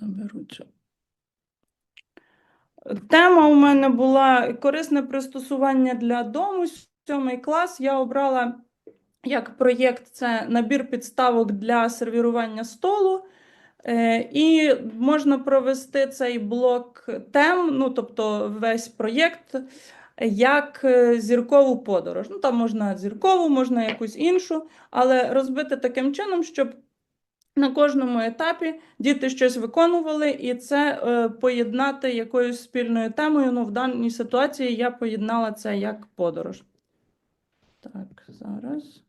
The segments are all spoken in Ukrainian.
Заберу цю. Тема у мене була корисне пристосування для дому. Сьомий клас. Я обрала як проєкт це набір підставок для сервірування столу. Е, І можна провести цей блок тем, ну тобто весь проєкт, як е, зіркову подорож. Ну, там можна зіркову, можна якусь іншу, але розбити таким чином, щоб на кожному етапі діти щось виконували, і це е, поєднати якоюсь спільною темою. Ну, в даній ситуації я поєднала це як подорож. Так, зараз.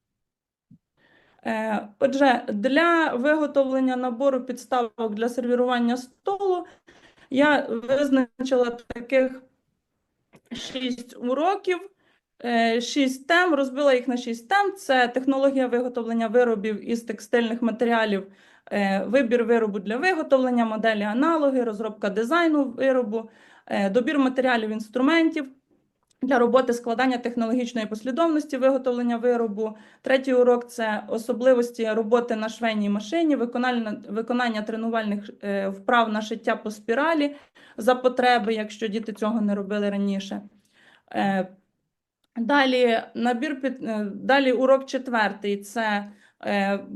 Е, Отже, для виготовлення набору підставок для сервірування столу я визначила таких шість уроків, е, шість тем, розбила їх на шість тем. Це технологія виготовлення виробів із текстильних матеріалів, вибір виробу для виготовлення, моделі аналоги, розробка дизайну виробу, е, добір матеріалів інструментів, для роботи складання технологічної послідовності виготовлення виробу. Третій урок це особливості роботи на швейній машині, виконання, виконання тренувальних е, вправ на шиття по спіралі за потреби, якщо діти цього не робили раніше. Е, Далі набір під е, далі урок четвертий це е,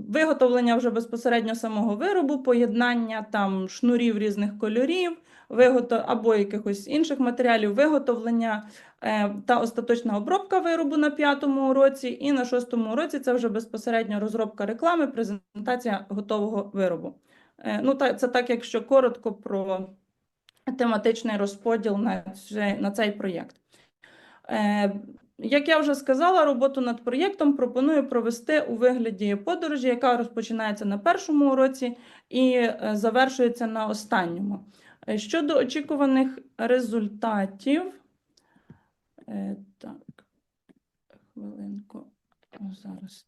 виготовлення вже безпосередньо самого виробу, поєднання там шнурів різних кольорів, виготов... або якихось інших матеріалів, виготовлення е, та остаточна обробка виробу на п'ятому уроці, і на шостому уроці це вже безпосередньо розробка реклами, презентація готового виробу. Е, Ну, це так, якщо коротко про тематичний розподіл на цей проєкт. Як я вже сказала, роботу над проєктом пропоную провести у вигляді подорожі, яка розпочинається на першому уроці і е, завершується на останньому. Е, Щодо очікуваних результатів, е, так, хвилинку, зараз.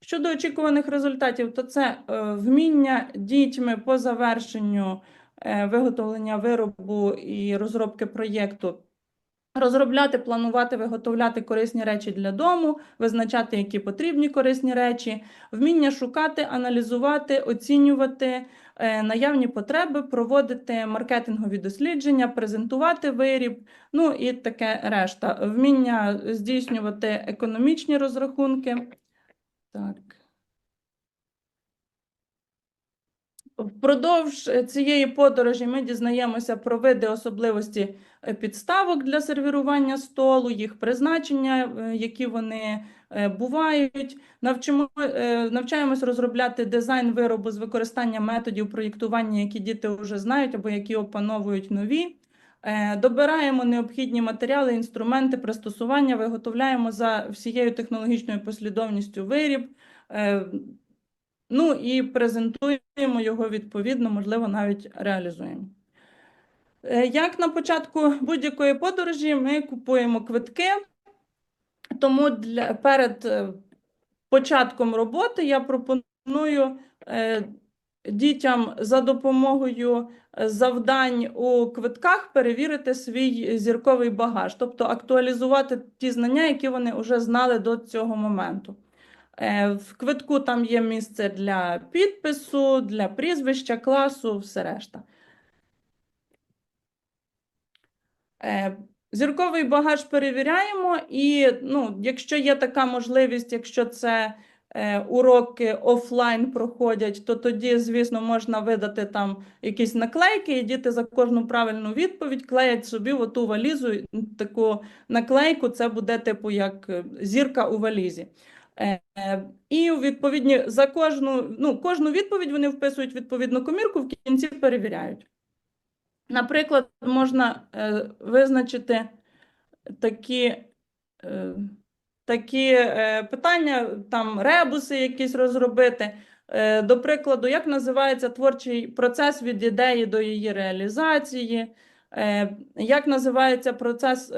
Щодо очікуваних результатів, то це вміння дітьми по завершенню виготовлення виробу і розробки проєкту Розробляти, планувати, виготовляти корисні речі для дому, визначати, які потрібні корисні речі, вміння шукати, аналізувати, оцінювати е, наявні потреби, проводити маркетингові дослідження, презентувати виріб, ну і таке решта. Вміння здійснювати економічні розрахунки. Так. Впродовж е, цієї подорожі ми дізнаємося про види особливості е, підставок для сервірування столу, їх призначення, е, які вони бувають. Навчимо, навчаємось розробляти дизайн виробу з використанням методів проєктування, які діти вже знають або які опановують нові. Добираємо необхідні матеріали, інструменти, пристосування, виготовляємо за всією технологічною послідовністю виріб. Ну і презентуємо його відповідно, можливо, навіть реалізуємо. Е, Як на початку будь-якої подорожі ми купуємо квитки, тому для, перед е, початком роботи я пропоную е, дітям за допомогою завдань у квитках перевірити свій зірковий багаж, тобто актуалізувати ті знання, які вони вже знали до цього моменту. Е, В квитку там є місце для підпису, для прізвища, класу, все решта. Е, Зірковий багаж перевіряємо, і ну, якщо є така можливість, якщо це е, уроки офлайн проходять, то тоді, звісно, можна видати там якісь наклейки, і діти за кожну правильну відповідь клеять собі в оту валізу, таку наклейку, це буде типу як е, зірка у валізі. Е, І відповідні за кожну, ну, кожну відповідь вони вписують відповідну комірку, в кінці перевіряють. Наприклад, можна е, визначити такі, е, такі питання, там ребуси якісь розробити. До прикладу, як називається творчий процес від ідеї до її реалізації, як називається процес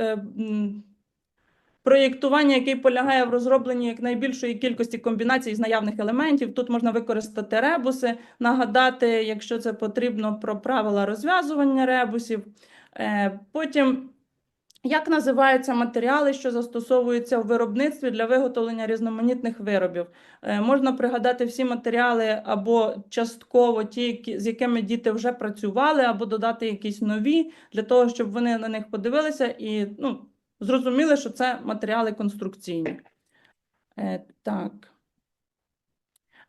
проєктування, який полягає в розробленні якнайбільшої кількості комбінацій з наявних елементів. Тут можна використати ребуси, нагадати, якщо це потрібно, про правила розв'язування ребусів. Е, Потім Як називаються матеріали, що застосовуються в виробництві для виготовлення різноманітних виробів? Е, Можна пригадати всі матеріали або частково ті, з якими діти вже працювали, або додати якісь нові, для того, щоб вони на них подивилися і ну, зрозуміли, що це матеріали конструкційні. Е, Так.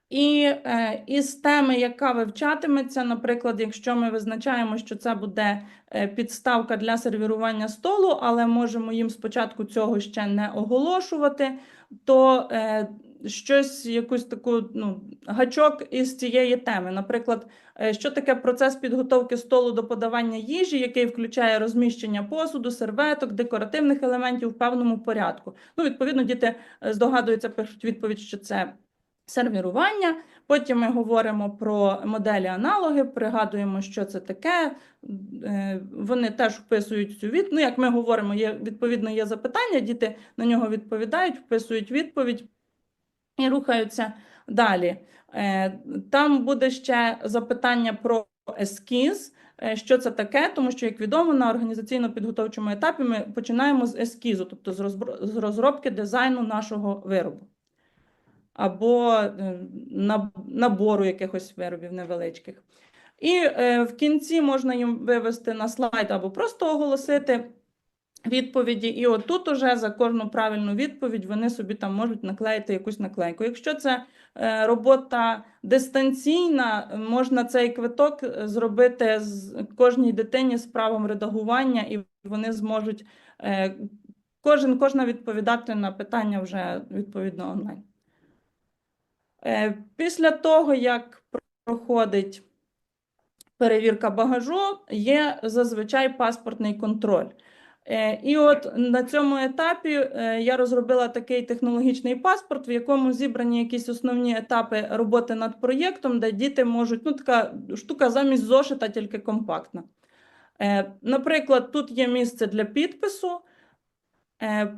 І е, із теми, яка вивчатиметься, наприклад, якщо ми визначаємо, що це буде е, підставка для сервірування столу, але можемо їм спочатку цього ще не оголошувати, то е, щось, якусь таку ну, гачок із цієї теми. Наприклад, е, що таке процес підготовки столу до подавання їжі, який включає розміщення посуду, серветок, декоративних елементів в певному порядку. Ну, відповідно, діти е, здогадуються, пишуть відповідь, що це сервірування. Потім ми говоримо про моделі аналоги, пригадуємо, що це таке. Е, Вони теж вписують цю від. Ну, як ми говоримо, є відповідно є запитання, діти на нього відповідають, вписують відповідь і рухаються далі. Е, Там буде ще запитання про ескіз. Е, Що це таке? Тому що, як відомо, на організаційно-підготовчому етапі ми починаємо з ескізу, тобто з розробки дизайну нашого виробу або е, набору якихось виробів невеличких. І в кінці можна їм вивести на слайд або просто оголосити відповіді. І отут уже за кожну правильну відповідь вони собі там можуть наклеїти якусь наклейку. Якщо це е, робота дистанційна, можна цей квиток е, зробити з кожній дитині з правом редагування, і вони зможуть е, кожен кожна відповідати на питання вже відповідно онлайн. Після того, як проходить перевірка багажу, є зазвичай паспортний контроль. Е, І от на цьому етапі е, я розробила такий технологічний паспорт, в якому зібрані якісь основні етапи роботи над проєктом, де діти можуть, ну така штука замість зошита, тільки компактна. Е, Наприклад, тут є місце для підпису.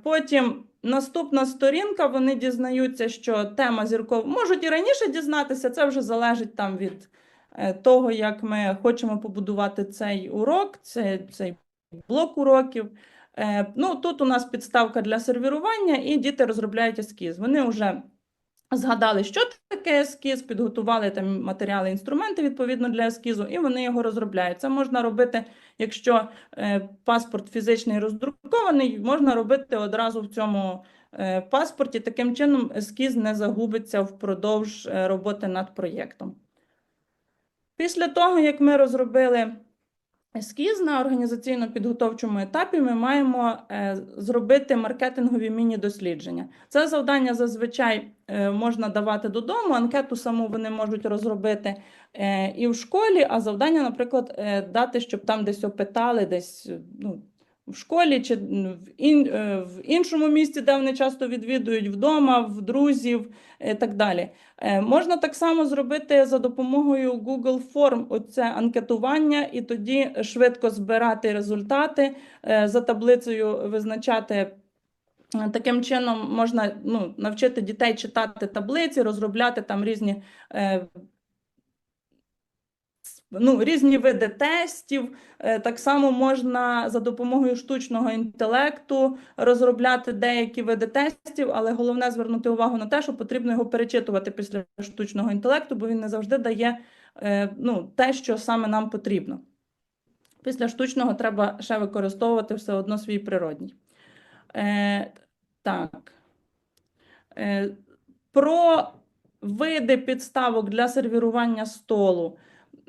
Потім наступна сторінка, вони дізнаються, що тема зірков можуть і раніше дізнатися, це вже залежить там від того, як ми хочемо побудувати цей урок, цей, цей блок уроків. Е, Ну, тут у нас підставка для сервірування, і діти розробляють ескіз. Вони вже згадали, що таке ескіз, підготували там матеріали, інструменти відповідно для ескізу, і вони його розробляють. Це можна робити, якщо е, паспорт фізичний роздрукований, можна робити одразу в цьому е, паспорті. Таким чином, ескіз не загубиться впродовж роботи над проєктом. Після того, як ми розробили ескіз на організаційно-підготовчому етапі, ми маємо е, зробити маркетингові міні-дослідження. Це завдання зазвичай е, можна давати додому, анкету саму вони можуть розробити е, і в школі, а завдання, наприклад, дати, щоб там десь опитали, десь ну, в школі чи е, в іншому місці, де вони часто відвідують, вдома, в друзів і так далі. Е, Можна так само зробити за допомогою Google Form оце анкетування, і тоді швидко збирати результати, е, за таблицею визначати. Е, Таким чином можна ну, навчити дітей читати таблиці, розробляти там різні, е, ну, різні види тестів. Е, Так само можна за допомогою штучного інтелекту розробляти деякі види тестів, але головне звернути увагу на те, що потрібно його перечитувати після штучного інтелекту, бо він не завжди дає е, ну, те, що саме нам потрібно. Після штучного треба ще використовувати все одно свій природній. Е, так. Е, про види підставок для сервірування столу.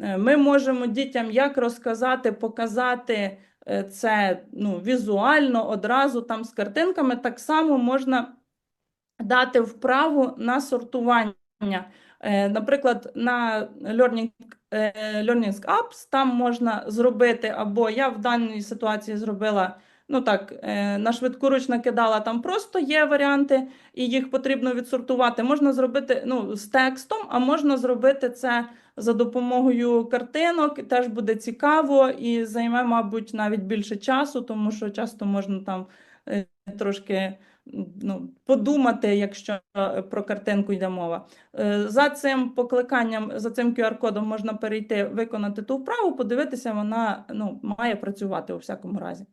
Е, Ми можемо дітям як розказати, показати е, це ну, візуально одразу там з картинками. Так само можна дати вправу на сортування. Е, Наприклад, на Learning, Learning Apps там можна зробити, або я в даній ситуації зробила, ну так, на швидкоруч накидала, там просто є варіанти, і їх потрібно відсортувати. Можна зробити ну, з текстом, а можна зробити це за допомогою картинок. Теж буде цікаво і займе, мабуть, навіть більше часу, тому що часто можна там е, трошки ну, Подумати, якщо е, про картинку йде мова. Е, за цим покликанням, за цим QR-кодом можна перейти, виконати ту вправу, подивитися, вона ну, має працювати у всякому разі.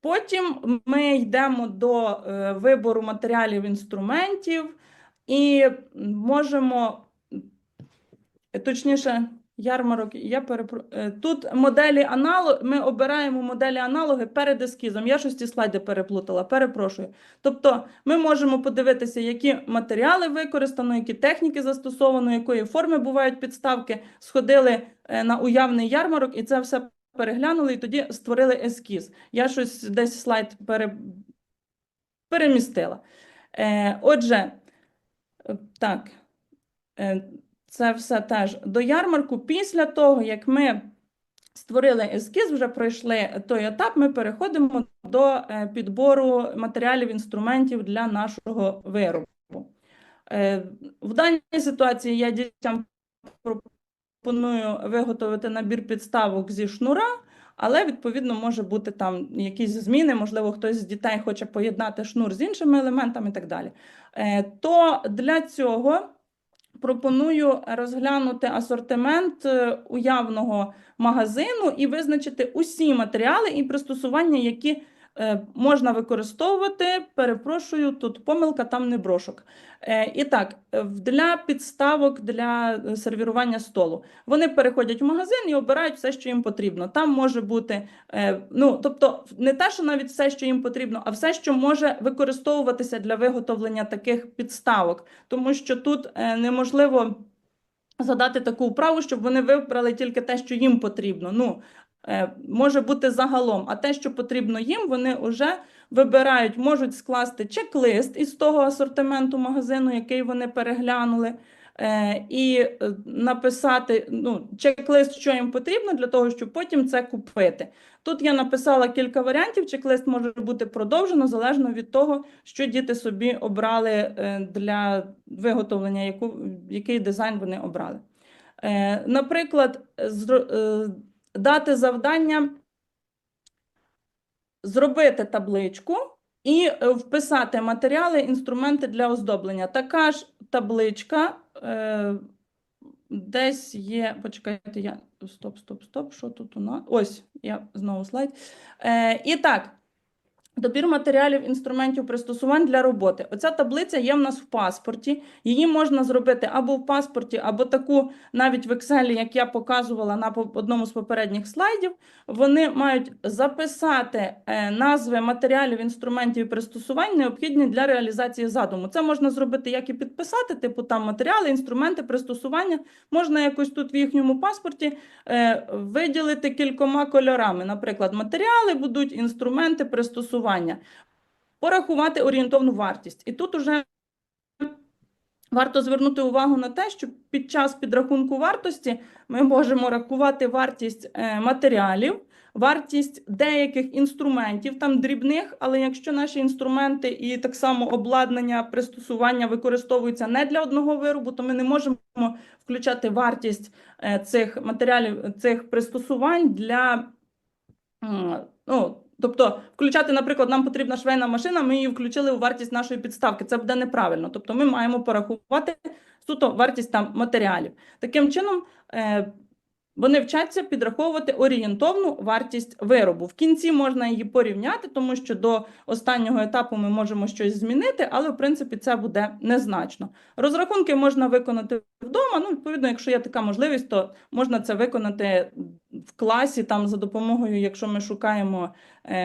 Потім ми йдемо до е, вибору матеріалів інструментів і можемо, точніше, ярмарок, я перепро... е, Тут моделі аналог, ми обираємо моделі аналоги перед ескізом. Я щось ці слайди переплутала, перепрошую. Тобто ми можемо подивитися, які матеріали використано, які техніки застосовано, якої форми бувають підставки, сходили е, на уявний ярмарок і це все переглянули і тоді створили ескіз. Я щось десь слайд пере... перемістила. Е, отже, е, так, е, це все теж до ярмарку. Після того, як ми створили ескіз, вже пройшли той етап, ми переходимо до е, підбору матеріалів, інструментів для нашого виробу. Е, в даній ситуації я дітям пропоную виготовити набір підставок зі шнура, але відповідно може бути там якісь зміни, можливо, хтось з дітей хоче поєднати шнур з іншими елементами і так далі. Е, То для цього пропоную розглянути асортимент е, уявного магазину і визначити усі матеріали і пристосування, які можна використовувати. Перепрошую, тут помилка, там не брошок. Е, І так, е, для підставок для е, сервірування столу. Вони переходять в магазин і обирають все, що їм потрібно. Там може бути, е, ну тобто, не те, що навіть все, що їм потрібно, а все, що може використовуватися для виготовлення таких підставок, тому що тут е, неможливо задати таку вправу, щоб вони вибрали тільки те, що їм потрібно. Ну, е, може бути загалом, а те, що потрібно їм, вони вже вибирають, можуть скласти чек-лист із того асортименту магазину, який вони переглянули, е, і е, написати ну, чек-лист, що їм потрібно, для того, щоб потім це купити. Тут я написала кілька варіантів. Чек-лист може бути продовжено залежно від того, що діти собі обрали е, для виготовлення, яку, який дизайн вони обрали. Е, Наприклад, е, дати завдання зробити табличку і е, вписати матеріали, інструменти для оздоблення. Така ж табличка е, десь є. Почекайте, я стоп, стоп, стоп. Що тут у нас? Ось, я знову слайд. Е, і так. Добір матеріалів, інструментів, пристосувань для роботи. Оця таблиця є в нас в паспорті. Її можна зробити або в паспорті, або таку навіть в Excel, як я показувала на одному з попередніх слайдів. Вони мають записати е, назви матеріалів, інструментів і пристосувань, необхідні для реалізації задуму. Це можна зробити як і підписати, типу там матеріали, інструменти, пристосування. Можна якось тут в їхньому паспорті е, виділити кількома кольорами. Наприклад, матеріали будуть інструменти, пристосування. Порахувати орієнтовну вартість. І тут уже варто звернути увагу на те, що під час підрахунку вартості ми можемо рахувати вартість е, матеріалів, вартість деяких інструментів, там дрібних, але якщо наші інструменти і так само обладнання, пристосування використовуються не для одного виробу, то ми не можемо включати вартість е, цих матеріалів, цих пристосувань для ну, Тобто, включати, наприклад, нам потрібна швейна машина, ми її включили у вартість нашої підставки. Це буде неправильно. Тобто, ми маємо порахувати суто вартість там матеріалів. Таким чином, е, вони вчаться підраховувати орієнтовну вартість виробу. В кінці можна її порівняти, тому що до останнього етапу ми можемо щось змінити, але в принципі це буде незначно. Розрахунки можна виконати вдома. Ну, відповідно, якщо є така можливість, то можна це виконати в класі там за допомогою, якщо ми шукаємо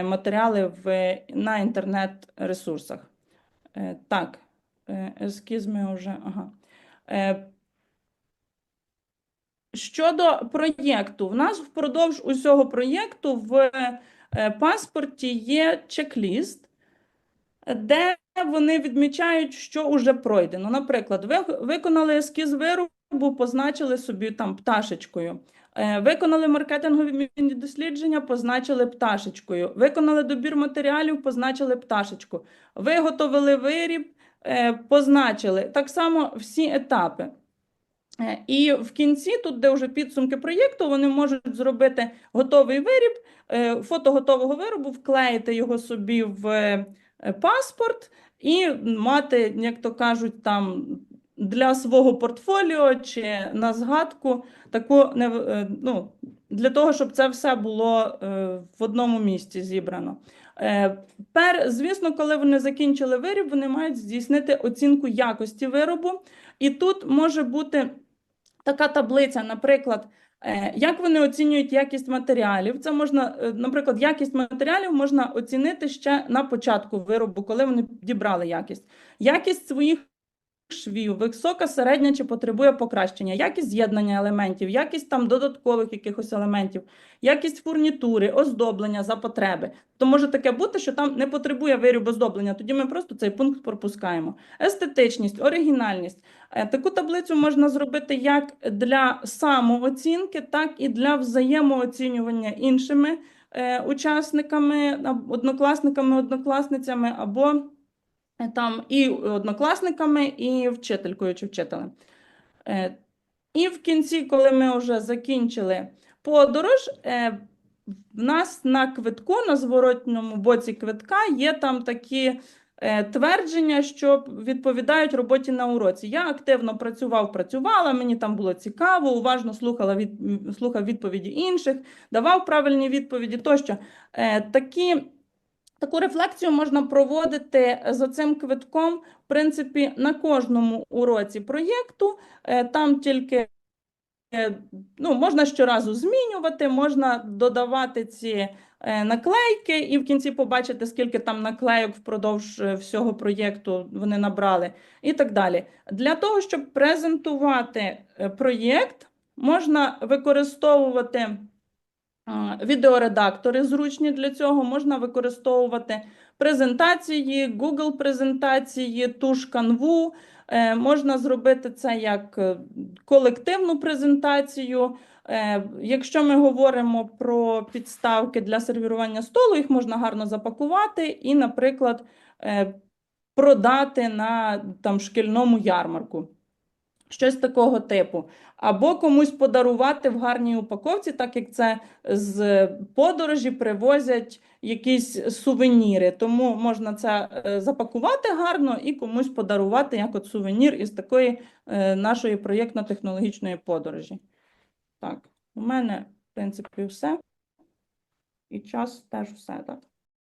матеріали в, на інтернет-ресурсах. Е, так, е, ескіз ми вже. Ага. Е, Щодо проєкту, в нас впродовж усього проєкту в е, паспорті є чек-ліст, де вони відмічають, що вже пройдено. Наприклад, ви виконали ескіз виробу, позначили собі там пташечкою. Е, Виконали маркетингові міні-дослідження, позначили пташечкою. Виконали добір матеріалів, позначили пташечку. Виготовили виріб, е, позначили. Так само всі етапи. Е, І в кінці, тут, де вже підсумки проєкту, вони можуть зробити готовий виріб, фото готового виробу, вклеїти його собі в паспорт і мати, як то кажуть, там для свого портфоліо чи на згадку таку не- е, ну, для того, щоб це все було е, в одному місці зібрано. Е, Пер, звісно, коли вони закінчили виріб, вони мають здійснити оцінку якості виробу. І тут може бути така таблиця, наприклад, як вони оцінюють якість матеріалів. Це можна, наприклад, якість матеріалів можна оцінити ще на початку виробу, коли вони дібрали якість. Якість своїх швів, висока, середня чи потребує покращення, якість з'єднання елементів, якість там додаткових якихось елементів, якість фурнітури, оздоблення за потреби. То може таке бути, що там не потребує виріб оздоблення, тоді ми просто цей пункт пропускаємо. Естетичність, оригінальність. Е, Таку таблицю можна зробити як для самооцінки, так і для взаємооцінювання іншими е, учасниками, однокласниками, однокласницями або там і однокласниками, і вчителькою чи вчителем. Е, І в кінці, коли ми вже закінчили подорож, е, в нас на квитку, на зворотньому боці квитка, є там такі е, твердження, що відповідають роботі на уроці. Я активно працював, працювала, мені там було цікаво, уважно слухала від, слухав відповіді інших, давав правильні відповіді тощо. Е, Такі Таку рефлексію можна проводити за цим квитком, в принципі, на кожному уроці проєкту. Е, Там тільки е, ну, можна щоразу змінювати, можна додавати ці е, наклейки і в кінці побачити, скільки там наклейок впродовж е, всього проєкту вони набрали, і так далі. Для того, щоб презентувати е, проєкт, можна використовувати. Відеоредактори зручні для цього можна використовувати презентації, Google презентації, ту ж. Е, Можна зробити це як е, колективну презентацію. Е, Якщо ми говоримо про підставки для сервірування столу, їх можна гарно запакувати і, наприклад, продати на там, шкільному ярмарку. Щось такого типу. Або комусь подарувати в гарній упаковці, так як це з подорожі привозять якісь сувеніри. Тому можна це е, запакувати гарно і комусь подарувати як от сувенір із такої е, нашої проєктно-технологічної подорожі. Так, у мене, в принципі, все. І час теж все, так.